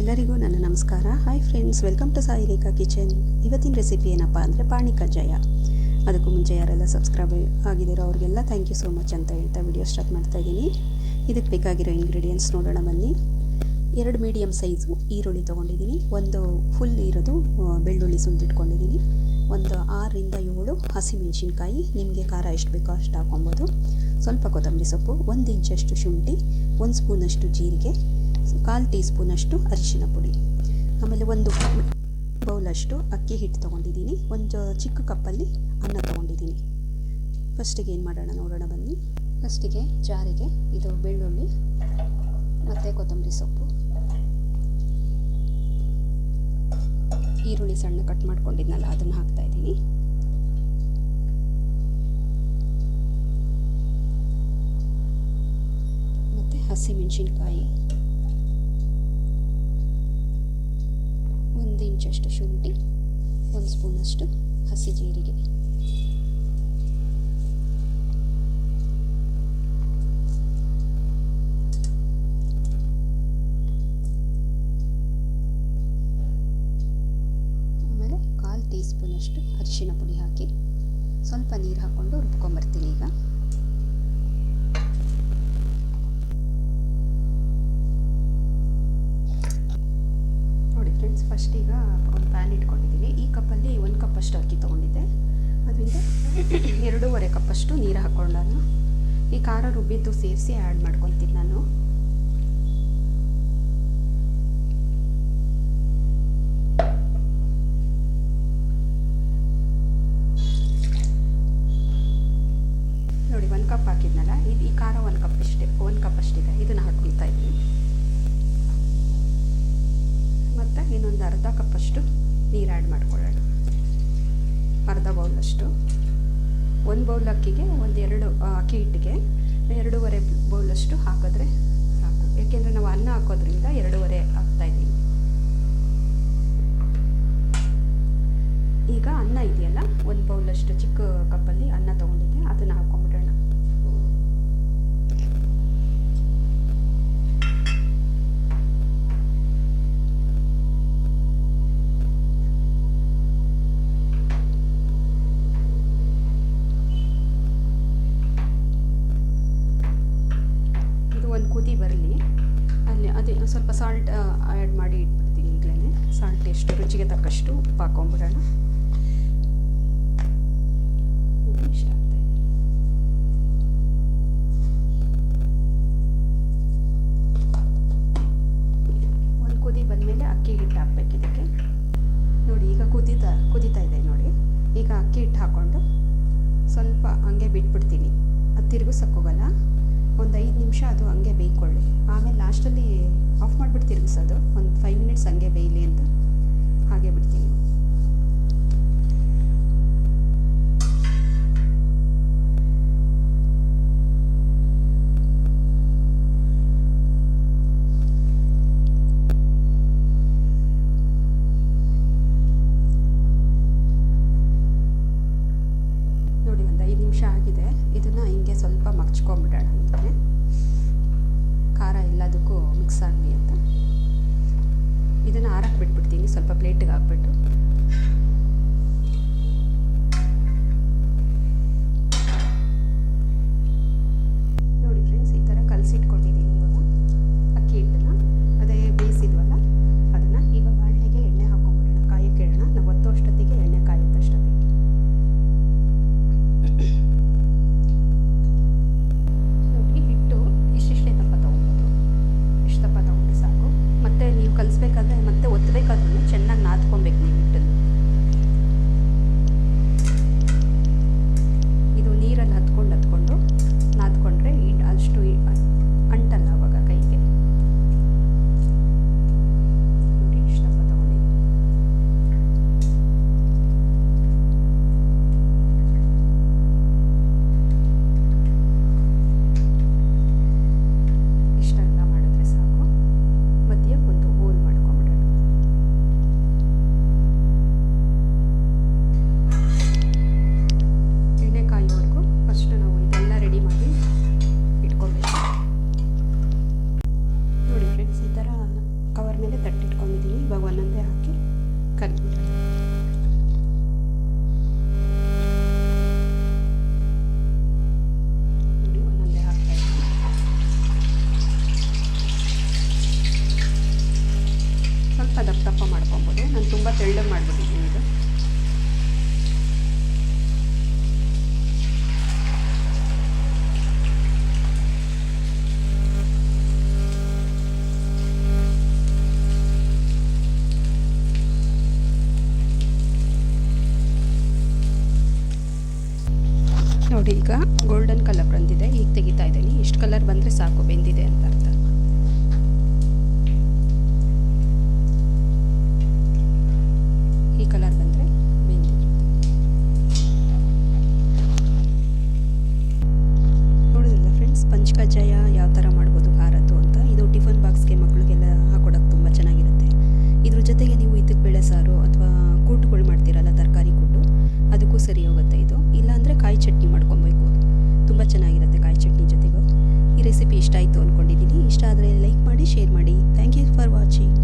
ಎಲ್ಲರಿಗೂ ನನ್ನ ನಮಸ್ಕಾರ. Hi friends welcome to Sai Rekha kitchen ಇವತ್ತಿನ ರೆಸಿಪಿ ಏನಪ್ಪ ಅಂದರೆ ಪಾಣಿ ಕಜ್ಜಾಯ ಅದಕ್ಕೂ ಮುಂಚೆ ಯಾರೆಲ್ಲ ಸಬ್ಸ್ಕ್ರೈಬ್ ಆಗಿದ್ದೀರೋ ಅವ್ರಿಗೆಲ್ಲ ಥ್ಯಾಂಕ್ ಯು ಸೋ ಮಚ್ ಅಂತ ಹೇಳ್ತಾ ವಿಡಿಯೋ ಸ್ಟಾರ್ಟ್ ಮಾಡ್ತಾ ಇದ್ದೀನಿ. ಇದಕ್ಕೆ ಬೇಕಾಗಿರೋ ಇಂಗ್ರೀಡಿಯೆಂಟ್ಸ್ ನೋಡೋಣ ಬನ್ನಿ. ಎರಡು ಮೀಡಿಯಮ್ ಸೈಜು ಈರುಳ್ಳಿ ತೊಗೊಂಡಿದ್ದೀನಿ. ಒಂದು ಫುಲ್ ಇರೋದು ಬೆಳ್ಳುಳ್ಳಿ ಸುಲಿದಿಟ್ಕೊಂಡಿದ್ದೀನಿ ಒಂದು ಆರರಿಂದ ಏಳು ಹಸಿಮೆಣಸಿನ್ಕಾಯಿ. ನಿಮಗೆ ಖಾರ ಎಷ್ಟು ಬೇಕೋ ಅಷ್ಟು ಹಾಕೊಬೋದು ಸ್ವಲ್ಪ ಕೊತ್ತಂಬರಿ ಸೊಪ್ಪು, ಒಂದು ಇಂಚಷ್ಟು ಶುಂಠಿ, ಒಂದು ಸ್ಪೂನಷ್ಟು ಜೀರಿಗೆ ಕಾಲು ಟೀ ಸ್ಪೂನಷ್ಟು ಅರಿಶಿನ ಪುಡಿ. ಆಮೇಲೆ ಒಂದು ಬೌಲಷ್ಟು ಅಕ್ಕಿ ಹಿಟ್ಟು ತೊಗೊಂಡಿದ್ದೀನಿ. ಒಂದು ಚಿಕ್ಕ ಕಪ್ಪಲ್ಲಿ ಅನ್ನ ತೊಗೊಂಡಿದ್ದೀನಿ. ಫಸ್ಟಿಗೆ ಏನು ಮಾಡೋಣ ನೋಡೋಣ ಬನ್ನಿ. ಫಸ್ಟಿಗೆ ಜಾರಿಗೆ ಇದು ಬೆಳ್ಳುಳ್ಳಿ ಮತ್ತು ಕೊತ್ತಂಬರಿ ಸೊಪ್ಪು. ಈರುಳ್ಳಿ ಸಣ್ಣ ಕಟ್ ಮಾಡ್ಕೊಂಡಿದ್ನಲ್ಲ, ಅದನ್ನು ಹಾಕ್ತಾ ಇದ್ದೀನಿ. ಮತ್ತು ಹಸಿಮೆಣಸಿನ್ಕಾಯಿ. ಒಂದು ಇಂಚಷ್ಟು ಶುಂಠಿ, ಒಂದು ಸ್ಪೂನಷ್ಟು ಹಸಿ ಜೀರಿಗೆ. ಆಮೇಲೆ ಕಾಲು ಟೀ ಸ್ಪೂನಷ್ಟು ಅರಿಶಿನ ಪುಡಿ ಹಾಕಿ ಸ್ವಲ್ಪ ನೀರು ಹಾಕ್ಕೊಂಡು ರುಬ್ಕೊಂಬರ್ತೀನಿ ಈಗ. ಫಸ್ಟ್ ಈಗ ಒಂದು ಪ್ಯಾನ್ ಇಟ್ಕೊಂಡಿದ್ದೀನಿ. ಈ ಕಪ್ಪಲ್ಲಿ ಒಂದು ಕಪ್ಪಷ್ಟು ಅಕ್ಕಿ ತೊಗೊಂಡಿದ್ದೆ. ಅದರಿಂದ ಎರಡೂವರೆ ಕಪ್ಪಷ್ಟು ನೀರು ಹಾಕ್ಕೊಂಡಾಗ ಈ ಖಾರ ರುಬ್ಬಿದ್ದು ಸೇರಿಸಿ ಆ್ಯಡ್ ಮಾಡ್ಕೊತೀನಿ ನಾನು. ಕಪ್ಪಷ್ಟು ನೀರು ಆ್ಯಡ್ ಮಾಡ್ಕೊಳ್ಳೋಣ. ಅರ್ಧ ಬೌಲಷ್ಟು ಒಂದು ಬೌಲ್ ಅಕ್ಕಿಗೆ ಒಂದೆರಡು ಅಕ್ಕಿ ಹಿಟ್ಟಿಗೆ ಎರಡೂವರೆ ಬೌಲಷ್ಟು ಹಾಕಿದ್ರೆ ಸಾಕು. ಏಕೆಂದರೆ ನಾವು ಅನ್ನ ಹಾಕೋದ್ರಿಂದ ಎರಡೂವರೆ ಹಾಕ್ತಾಯಿದ್ದೀವಿ ಈಗ ಅನ್ನ ಇದೆಯಲ್ಲ, ಒಂದು ಬೌಲಷ್ಟು ಚಿಕ್ಕ ಕಪ್ಪಲ್ಲಿ ಸ್ವಲ್ಪ ಸಾಲ್ಟ್ ಆ್ಯಡ್ ಮಾಡಿ ಇಟ್ಬಿಡ್ತೀನಿ ಈಗಲೇ ಸಾಲ್ಟ್ ಎಷ್ಟು ರುಚಿಗೆ ತಕ್ಕಷ್ಟು ಉಪ್ಪು ಹಾಕೊಂಬಿಡೋಣ ಇಷ್ಟ ಆಗ್ತಾ ಒಂದು ಕುದಿ ಬಂದಮೇಲೆ ಅಕ್ಕಿ ಹಿಟ್ಟು ಹಾಕ್ಬೇಕು ಇದಕ್ಕೆ. ನೋಡಿ, ಈಗ ಕುದೀತಾ ಕುದೀತಾ ಇದೆ ನೋಡಿ. ಈಗ ಅಕ್ಕಿ ಹಿಟ್ಟು ಹಾಕ್ಕೊಂಡು ಸ್ವಲ್ಪ ಹಂಗೆ ಬಿಟ್ಬಿಡ್ತೀನಿ. ಅದು ತಿರುಗಿಸೋಕ್ಕೋಗಲ್ಲ ನಿಮಿಷ, ಅದು ಹಂಗೆ ಬೇಯ್ಕೊಳ್ಳಿ. ಆಮೇಲೆ ಲಾಸ್ಟಲ್ಲಿ ಆಫ್ ಮಾಡಿಬಿಟ್ಟು ತಿರುಗಿಸೋದು ಒಂದು ಫೈವ್ ಮಿನಿಟ್ಸ್ ಹಂಗೆ ಬೇಯಲಿ ಅಂತ. ಹಾಗೆ ಬಿಡ್ತೀನಿ. ನೋಡಿ ಒಂದು ಐದು ನಿಮಿಷ ಆಗಿದೆ. ಇದನ್ನು ಹಿಂಗೆ ಸ್ವಲ್ಪ ಮಗ್ಚ್ಕೊಂಬಿಡೋಣ ಅಂತಾನೆ ಎಲ್ಲದಕ್ಕೂ ಮಿಕ್ಸ್ ಆಗಲಿ ಅಂತ. ಇದನ್ನು ಆರಕ್ಕೆ ಬಿಟ್ಬಿಡ್ತೀನಿ ಸ್ವಲ್ಪ ಪ್ಲೇಟಿಗೆ ಹಾಕ್ಬಿಟ್ಟು. ತೆಳ್ಳಗೆ ಮಾಡಿಬಿಟ್ಟಿದ್ದೀನಿ ನೋಡಿ, ಈಗ ಗೋಲ್ಡನ್ ಕಲರ್ ಬಂದಿದೆ. ಈಗ ತೆಗಿತಾ ಇದ್ದೀನಿ. ಇಷ್ಟು ಕಲರ್ ಬಂದರೆ ಸಾಕು, ಬೆಂದಿದೆ ಅಂತ ಅರ್ಥ. ಸರಿ ಹೋಗುತ್ತೆ ಇದು. ಇಲ್ಲಾಂದರೆ ಕಾಯಿ ಚಟ್ನಿ ಮಾಡ್ಕೊಬೇಕು. ತುಂಬ ಚೆನ್ನಾಗಿರುತ್ತೆ ಕಾಯಿ ಚಟ್ನಿ ಜೊತೆಗೂ. ಈ ರೆಸಿಪಿ ಇಷ್ಟ ಆಯಿತು ಅಂದ್ಕೊಂಡಿದ್ದೀನಿ ಇಷ್ಟ ಆದರೆ ಲೈಕ್ ಮಾಡಿ, ಶೇರ್ ಮಾಡಿ. Thank you for watching.